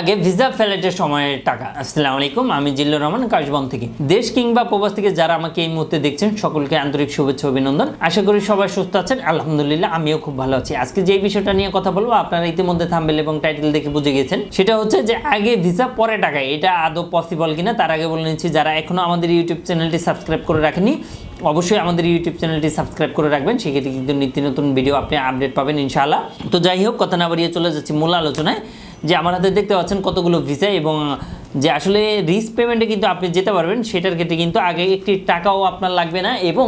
আগে ভিসা ফ্লাইটের সময়ের টাকা, আসসালামু আলাইকুম, আমি জিল্লুর রহমান, কাশবন থেকে। দেশ কিংবা প্রবাস থেকে যারা আমাকে এই মুহূর্তে দেখছেন, সকলকে আন্তরিক শুভেচ্ছা, অভিনন্দন। আশা করি সবাই সুস্থ আছেন, আলহামদুলিল্লাহ, আমিও খুব ভালো আছি। আজকে যে বিষয়টা নিয়ে কথা বলব, আপনারা ইতিমধ্যে থাম্বেল এবং টাইটেল দেখে বুঝে গেছেন, সেটা হচ্ছে যে আগে ভিসা পরে টাকা, এটা আদৌ পসিবল কিনা, তার আগে বলে নিচ্ছি, যারা এখনও আমাদের ইউটিউব চ্যানেলটি সাবস্ক্রাইব করে রাখেনি অবশ্যই আমাদের ইউটিউব চ্যানেলটি সাবস্ক্রাইব করে রাখবেন, সেক্ষেত্রে কিন্তু নিত্য নতুন ভিডিও আপনি আপডেট পাবেন, ইনশাআল্লাহ। তো যাই হোক, কথা না বাড়িয়ে চলে যাচ্ছি মূল আলোচনায়। যে আমার হাতে দেখতে পাচ্ছেন কতগুলো ভিসা এবং যে আসলে রিস্ক পেমেন্টে কিন্তু আপনি যেতে পারবেন, সেটার ক্ষেত্রে কিন্তু আগে একটি টাকাও আপনার লাগবে না এবং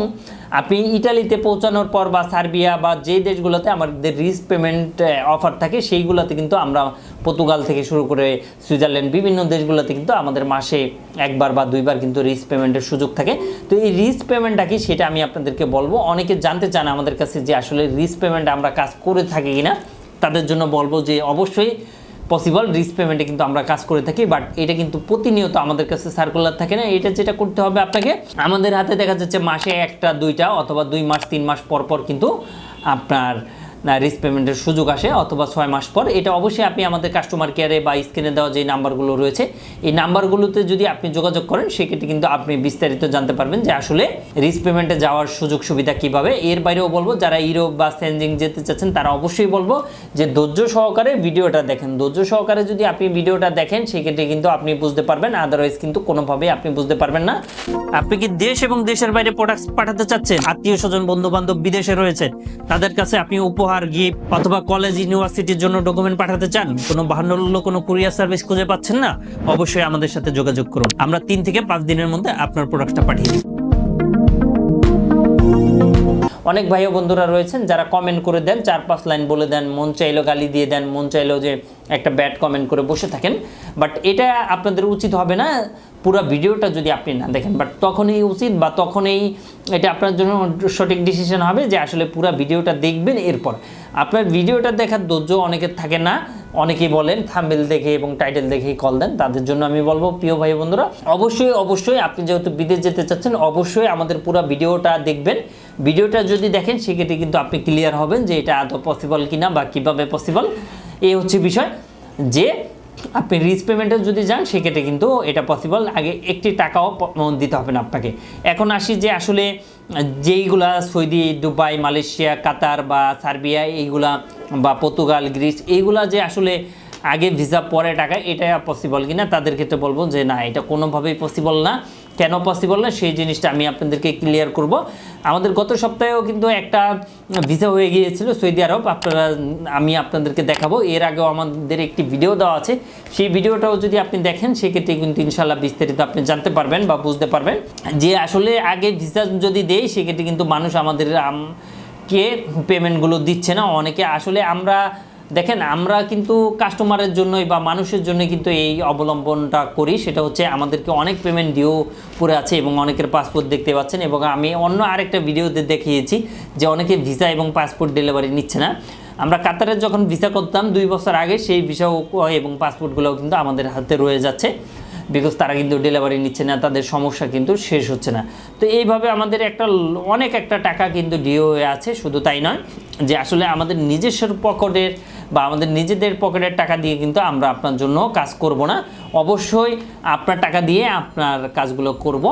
আপনি ইটালিতে পৌঁছানোর পর বা সার্বিয়া বা যে দেশগুলোতে আমাদের রিস্ক পেমেন্ট অফার থাকে, সেইগুলোতে কিন্তু আমরা পর্তুগাল থেকে শুরু করে সুইজারল্যান্ড, বিভিন্ন দেশগুলোতে কিন্তু আমাদের মাসে একবার বা দুইবার কিন্তু রিস্ক পেমেন্টের সুযোগ থাকে। তো এই রিস্ক পেমেন্টটা কি সেটা আমি আপনাদেরকে বলব। অনেকে জানতে চান আমাদের কাছে যে আসলে রিস্ক পেমেন্ট আমরা কাজ করে থাকি কিনা, তাদের জন্য বলব যে অবশ্যই পসিবল রিস্ক পেমেন্টে কিন্তু আমরা কাজ করে থাকি বাট এটা কিন্তু প্রতিনিয়ত আমাদের কাছে সার্কুলার থাকে না। এটা যেটা করতে হবে আপনাকে, আমাদের হাতে দেখা যাচ্ছে মাসে একটা, দুইটা, অথবা দুই মাস, তিন মাস পর পর কিন্তু আপনার রিস্ক পেমেন্টের সুযোগ আসে অথবা ছয় মাস পর। এটা অবশ্যই আপনি আমাদের কাস্টমার কেয়ারে বা স্ক্রিনে দেওয়া যে নাম্বারগুলো রয়েছে, এই নাম্বারগুলোতে যদি আপনি যোগাযোগ করেন, সেক্ষেত্রে কিন্তু আপনি বিস্তারিত জানতে পারবেন যে আসলে রিস্ক পেমেন্টে যাওয়ার সুযোগ সুবিধা কীভাবে। এর বাইরেও বলব, যারা ইউরোপ বা সেনজিং যেতে চাচ্ছেন, তারা অবশ্যই বলব যে ধৈর্য সহকারে ভিডিওটা দেখেন। ধৈর্য সহকারে যদি আপনি ভিডিওটা দেখেন, সেক্ষেত্রে কিন্তু আপনি বুঝতে পারবেন আদারওয়াইজ কিন্তু কোনোভাবেই আপনি বুঝতে পারবেন না। আপনি কি দেশ এবং দেশের বাইরে প্রোডাক্ট পাঠাতে চাচ্ছেন? আত্মীয় স্বজন বন্ধু বান্ধব বিদেশে রয়েছে, তাদের কাছে আপনি উপহার গিফট অথবা কলেজ ইউনিভার্সিটির জন্য ডকুমেন্ট পাঠাতে চান, কোনো বাহান্ন কোনো কুরিয়ার সার্ভিস খুঁজে পাচ্ছেন না, অবশ্যই আমাদের সাথে যোগাযোগ করুন। আমরা তিন থেকে পাঁচ দিনের মধ্যে আপনার প্রোডাক্টটা পাঠিয়ে দিই। অনেক ভাই বন্ধুরা রয়েছেন, যারা কমেন্ট করে দেন চার পাঁচ লাইন বলে দেন, মন চাইলো গালি দিয়ে দেন, মন চাইলো যে একটা ব্যাড কমেন্ট করে বসে থাকেন। বাট এটা আপনাদের উচিত হবে না পুরো ভিডিওটা যদি আপনি না দেখেন বাট তখনই উচিত বা তখনই এটা আপনার জন্য সঠিক ডিসিশন হবে যে আসলে পুরো ভিডিওটা দেখবেন এরপর। আপনার ভিডিওটা দেখার ধৈর্য অনেকের থাকে না, অনেকেই বলেন থাম্বেল দেখে এবং টাইটেল দেখেই কল দেন, তাদের জন্য আমি বলব, প্রিয় ভাই বন্ধুরা, অবশ্যই অবশ্যই আপনি যেহেতু বিদেশ যেতে চাচ্ছেন, অবশ্যই আমাদের পুরো ভিডিওটা দেখবেন। ভিডিওটা যদি দেখেন, সেক্ষেত্রে কিন্তু আপনি ক্লিয়ার হবেন যে এটা আদৌ পসিবল কিনা বা কীভাবে পসিবল এই হচ্ছে বিষয় যে আপনি রিচ পেমেন্টে যদি যান, সেক্ষেত্রে কিন্তু এটা পসিবল আগে একটি টাকাও দিতে হবে না আপনাকে। এখন আসি যে আসলে যেইগুলা সৌদি, দুবাই, মালয়েশিয়া, কাতার বা সার্বিয়া, এইগুলা বা পর্তুগাল, গ্রিস, এইগুলা যে আসলে আগে ভিসা পরে টাকা এটা পসিবল কিনা, তাদের ক্ষেত্রে বলব যে না, এটা কোনোভাবেই পসিবল না। কেন পসিবল না, সেই জিনিসটা আমি আপনাদেরকে ক্লিয়ার করব। আমাদের গত সপ্তাহেও কিন্তু একটা ভিসা হয়ে গিয়েছিল সৌদি আরব। আপনারা, আমি আপনাদেরকে দেখাবো। এর আগেও আমাদের একটি ভিডিও দেওয়া আছে। সেই ভিডিওটাও যদি আপনি দেখেন, সেক্ষেত্রে কিন্তু ইনশাল্লাহ বিস্তারিত আপনি জানতে পারবেন বা বুঝতে পারবেন যে আসলে আগে ভিসা যদি দেই, সেক্ষেত্রে কিন্তু মানুষ আমাদের কে পেমেন্টগুলো দিচ্ছে না। অনেকে আসলে আমরা দেখেন, আমরা কিন্তু কাস্টমারের জন্যই বা মানুষের জন্য কিন্তু এই অবলম্বনটা করি। সেটা হচ্ছে আমাদেরকে অনেক পেমেন্ট ডিও পড়ে আছে এবং অনেকের পাসপোর্ট দেখতে পাচ্ছেন এবং আমি অন্য আরেকটা ভিডিওতে দেখিয়েছি যে অনেকে ভিসা এবং পাসপোর্ট ডেলিভারি নিচ্ছে না। আমরা কাতারে যখন ভিসা করতাম, দুই বছর আগে সেই ভিসা এবং পাসপোর্টগুলোও কিন্তু আমাদের হাতে রয়ে যাচ্ছে। বিকজ তারা কিন্তু ডেলিভারি নিচ্ছে না, তাদের সমস্যা কিন্তু শেষ হচ্ছে না। তো এইভাবে আমাদের একটা অনেক একটা টাকা কিন্তু ডিও হয়ে আছে, শুধু তাই নয় যে আসলে আমাদের নিজস্ব পকেটের বা আমাদের নিজেদের পকেটের টাকা দিয়ে কিন্তু আমরা আপনার জন্য কাজ করব না। অবশ্যই আপনার টাকা দিয়ে আপনার কাজগুলো করব।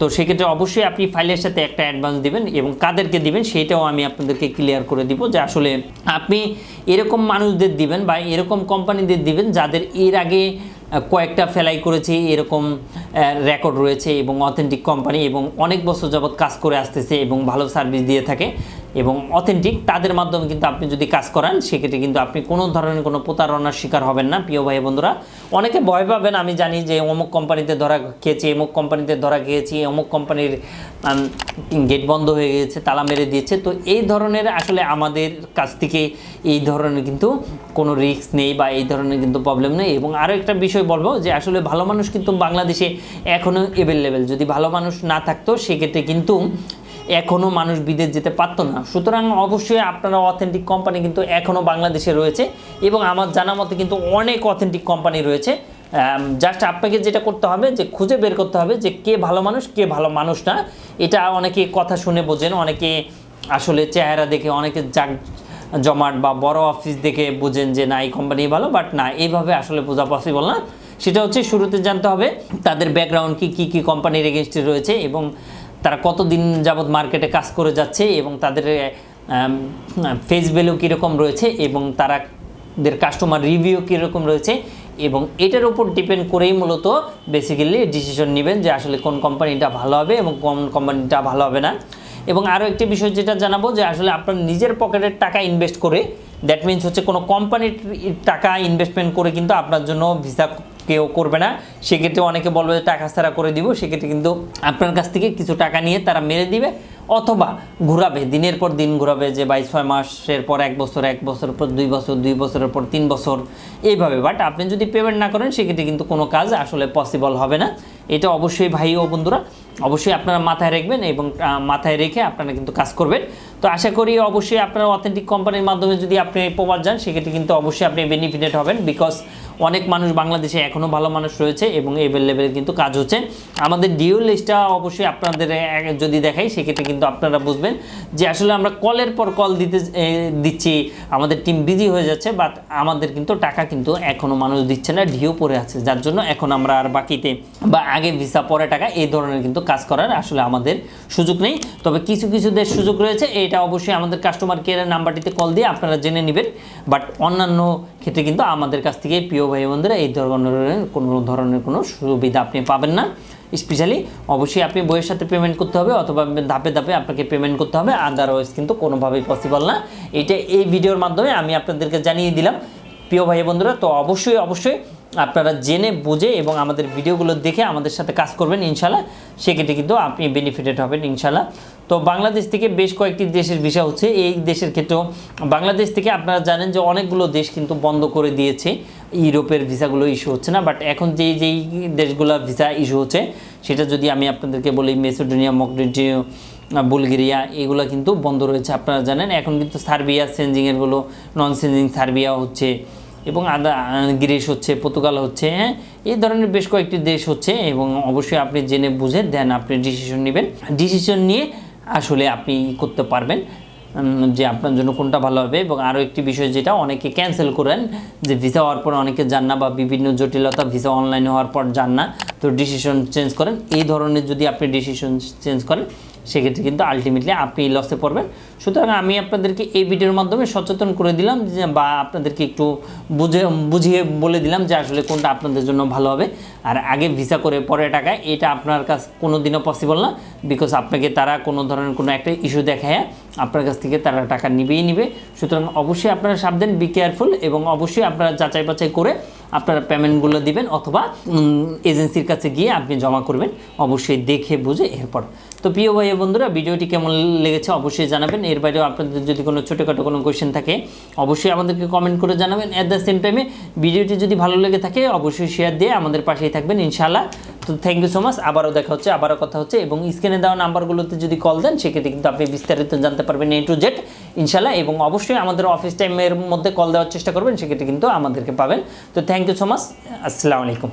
তো সেক্ষেত্রে অবশ্যই আপনি ফাইলের সাথে একটা অ্যাডভান্স দিবেন এবং কাদেরকে দিবেন সেইটাও আমি আপনাদেরকে ক্লিয়ার করে দিব যে আসলে আপনি এরকম মানুষদের দিবেন বা এরকম কোম্পানিদের দিবেন যাদের এর আগে কয়েকটা ফেলাই করেছে, এরকম রেকর্ড রয়েছে এবং অথেন্টিক কোম্পানি এবং অনেক বছর যাবৎ কাজ করে আসতেছে এবং ভালো সার্ভিস দিয়ে থাকে। এবং অথেন্টিক তাদের মাধ্যমে কিন্তু আপনি যদি কাজ করান, সেক্ষেত্রে কিন্তু আপনি কোনো ধরনের কোনো প্রতারণার শিকার হবেন না, প্রিয় ভাই বন্ধুরা। অনেকে ভয় পাবেন, আমি জানি যে অমুক কোম্পানিতে ধরা খেয়েছি, অমুক কোম্পানিতে ধরা খেয়েছি, অমুক কোম্পানির গেট বন্ধ হয়ে গেছে তালা মেরে দিয়েছে। তো এই ধরনের আসলে আমাদের কাছ থেকে এই ধরনের কিন্তু কোনো রিস্ক নেই বা এই ধরনের কিন্তু প্রবলেম নেই। এবং আরও একটা বিষয় বলব যে আসলে ভালো মানুষ কিন্তু বাংলাদেশে এখনও অ্যাভেলেবেল যদি ভালো মানুষ না থাকতো, সেক্ষেত্রে কিন্তু এখনও মানুষ বিদেশ যেতে পারতো না। সুতরাং অবশ্যই আপনারা অথেন্টিক কোম্পানি কিন্তু এখনও বাংলাদেশে রয়েছে এবং আমার জানা মতে কিন্তু অনেক অথেন্টিক কোম্পানি রয়েছে। জাস্ট আপনাকে যেটা করতে হবে যে খুঁজে বের করতে হবে যে কে ভালো মানুষ, কে ভালো মানুষ না। এটা অনেকে কথা শুনে বোঝেন, অনেকে আসলে চেহারা দেখে, অনেকে যাক জমাট বা বড় অফিস দেখে বোঝেন যে না, এই কোম্পানি ভালো বাট না, এইভাবে আসলে বোঝা পসিবল না। সেটা হচ্ছে শুরুতে জানতে হবে তাদের ব্যাকগ্রাউন্ড কি কি কি কোম্পানির এগেনস্টে রয়েছে এবং তারা কতদিন যাবৎ মার্কেটে কাজ করে যাচ্ছে এবং তাদের ফেস ভ্যালু কীরকম রয়েছে এবং তারা দের কাস্টমার রিভিউ কীরকম রয়েছে এবং এটার উপর ডিপেন্ড করেই মূলত বেসিক্যালি ডিসিশন নেবেন যে আসলে কোন কোম্পানিটা ভালো হবে এবং কোন কোম্পানিটা ভালো হবে না। এবং আরও একটি বিষয় যেটা জানাব যে আসলে আপনার নিজের পকেটের টাকা ইনভেস্ট করে দ্যাট মিনস হচ্ছে কোনো কোম্পানির টাকা ইনভেস্টমেন্ট করে কিন্তু আপনার জন্য ভিসা কেউ করবে না। সেক্ষেত্রে অনেকে বলবে যে টাকা ছাড়া করে দিব। সেক্ষেত্রে কিন্তু আপনার কাছ থেকে কিছু টাকা নিয়ে তারা মেরে দিবে অথবা ঘোরাবে। দিনের পর দিন ঘোরাবে যে বাই ছয় মাসের পর এক বছর, এক বছরের পর দুই বছর, দুই বছরের পর তিন বছর। এইভাবে। বাট আপনি যদি পেমেন্ট না করেন, সেক্ষেত্রে কিন্তু কোনো কাজ আসলে পসিবল হবে না। এটা অবশ্যই ভাই ও বন্ধুরা, অবশ্যই আপনারা মাথায় রাখবেন এবং মাথায় রেখে আপনারা কিন্তু কাজ করবেন। তো আশা করি অবশ্যই আপনারা অথেন্টিক কোম্পানির মাধ্যমে যদি আপনি প্রবাদ যান, সেক্ষেত্রে কিন্তু অবশ্যই আপনি বেনিফিটেড হবেন বিকজ অনেক মানুষ বাংলাদেশে এখনও ভালো মানুষ রয়েছে এবং এভেলেবেল কিন্তু কাজ হচ্ছে। আমাদের ডিও লিস্টটা অবশ্যই আপনাদের যদি দেখাই, সেক্ষেত্রে কিন্তু আপনারা বুঝবেন যে আসলে আমরা কলের পর কল দিতে দিচ্ছি। আমাদের টিম বিজি হয়ে যাচ্ছে বাট আমাদের কিন্তু টাকা কিন্তু এখনও মানুষ দিচ্ছে না ডিও পড়ে আছে। যার জন্য এখন আমরা আর বাকিতে বা আগে ভিসা পরে টাকা, এই ধরনের কিন্তু কাজ করার আসলে আমাদের সুযোগ নেই। তবে কিছু কিছু দেশ সুযোগ রয়েছে, এটা অবশ্যই আমাদের কাস্টমার কেয়ারের নাম্বারটিতে কল দিয়ে আপনারা জেনে নেবেন। বাট অন্যান্য ক্ষেত্রে কিন্তু আমাদের কাছ থেকে প্রিয় ভাই বন্ধুরা এই ধরনের কোনো ধরনের কোনো সুবিধা আপনি পাবেন না। স্পেশালি অবশ্যই আপনি বইয়ের সাথে পেমেন্ট করতে হবে অথবা ধাপে ধাপে আপনাকে পেমেন্ট করতে হবে আদারওয়াইজ কিন্তু কোনোভাবেই পসিবল না। এটা এই ভিডিওর মাধ্যমে আমি আপনাদেরকে জানিয়ে দিলাম। প্রিয় ভাই বন্ধুরা, তো অবশ্যই অবশ্যই আপনারা জেনে, বুঝে এবং আমাদের ভিডিওগুলো দেখে আমাদের সাথে কাজ করবেন ইনশাল্লাহ সেক্ষেত্রে কিন্তু আপনি বেনিফিটেড হবেন ইনশাল্লাহ তো বাংলাদেশ থেকে বেশ কয়েকটি দেশের ভিসা হচ্ছে। এই দেশের ক্ষেত্রেও বাংলাদেশ থেকে আপনারা জানেন যে অনেকগুলো দেশ কিন্তু বন্ধ করে দিয়েছে। ইউরোপের ভিসাগুলো ইস্যু হচ্ছে না বাট এখন যেই যেই দেশগুলো ভিসা ইস্যু হচ্ছে, সেটা যদি আমি আপনাদেরকে বলি, মেসোডোনিয়া মকডেজিও বুলগেরিয়া, এগুলো কিন্তু বন্ধ রয়েছে আপনারা জানেন। এখন কিন্তু সার্বিয়া, সেনজিংয়েরগুলো নন সেনজিং সার্বিয়া হচ্ছে এবং আদা, গ্রিস হচ্ছে, পর্তুগাল হচ্ছে হ্যাঁ? এই ধরনের বেশ কয়েকটি দেশ হচ্ছে এবং অবশ্যই আপনি জেনে বুঝে দেন, আপনি ডিসিশন নেবেন। ডিসিশন নিয়ে আসলে আপনি করতে পারবেন যে আপনার জন্য কোনটা ভালো হবে। এবং আরও একটি বিষয় যেটা, অনেকে ক্যান্সেল করেন, যে ভিসা হওয়ার পর অনেকে যান না বা বিভিন্ন জটিলতা ভিসা অনলাইনে হওয়ার পর যান না। তো ডিসিশন চেঞ্জ করেন। এই ধরনের যদি আপনি ডিসিশন চেঞ্জ করেন সেক্ষেত্রে কিন্তু আলটিমেটলি আপনি লসে পড়বেন। সুতরাং আমি আপনাদেরকে এই ভিডিওর মাধ্যমে সচেতন করে দিলাম বা আপনাদেরকে একটু বুঝে, বুঝিয়ে বলে দিলাম যে আসলে কোনটা আপনাদের জন্য ভালো হবে। আর আগে ভিসা করে পরে টাকায় এটা আপনার কাছে কোনো দিনও পসিবল না বিকজ আপনাকে তারা কোনো ধরনের কোনো একটা ইস্যু দেখায় আপনার কাছ থেকে তারা টাকা নিবেই নিবে। সুতরাং অবশ্যই আপনারা সাবধান বি কেয়ারফুল এবং অবশ্যই আপনারা যাচাই বাছাই করে আপনারা পেমেন্টগুলো দিবেন অথবা এজেন্সির কাছে গিয়ে আপনি জমা করবেন। অবশ্যই দেখে বুঝে এরপর। তো প্রিয় ভাই বন্ধুরা, ভিডিওটি কেমন লেগেছে অবশ্যই জানাবেন। এর বাইরেও আপনাদের যদি কোনো ছোটোখাটো কোনো কোয়েশ্চেন থাকে, অবশ্যই আমাদেরকে কমেন্ট করে জানাবেন। অ্যাট দ্য সেম টাইমে ভিডিওটি যদি ভালো লেগে থাকে, অবশ্যই শেয়ার দিয়ে আমাদের পাশেই থাকবেন। ইনশাআল্লাহ তো থ্যাংক ইউ সো মাচ আবারও দেখা হচ্ছে, আবারও কথা হচ্ছে এবং স্ক্রিনে দেওয়া নাম্বারগুলোতে যদি কল দেন, সেক্ষেত্রে কিন্তু আপনি বিস্তারিত জানতে পারবেন এ টু জেড ইনশাল্লাহ এবং অবশ্যই আমাদের অফিস টাইমের মধ্যে কল দেওয়ার চেষ্টা করবেন, সেক্ষেত্রে কিন্তু আমাদেরকে পাবেন। তো থ্যাংক ইউ সো মাচ আসসালামু আলাইকুম।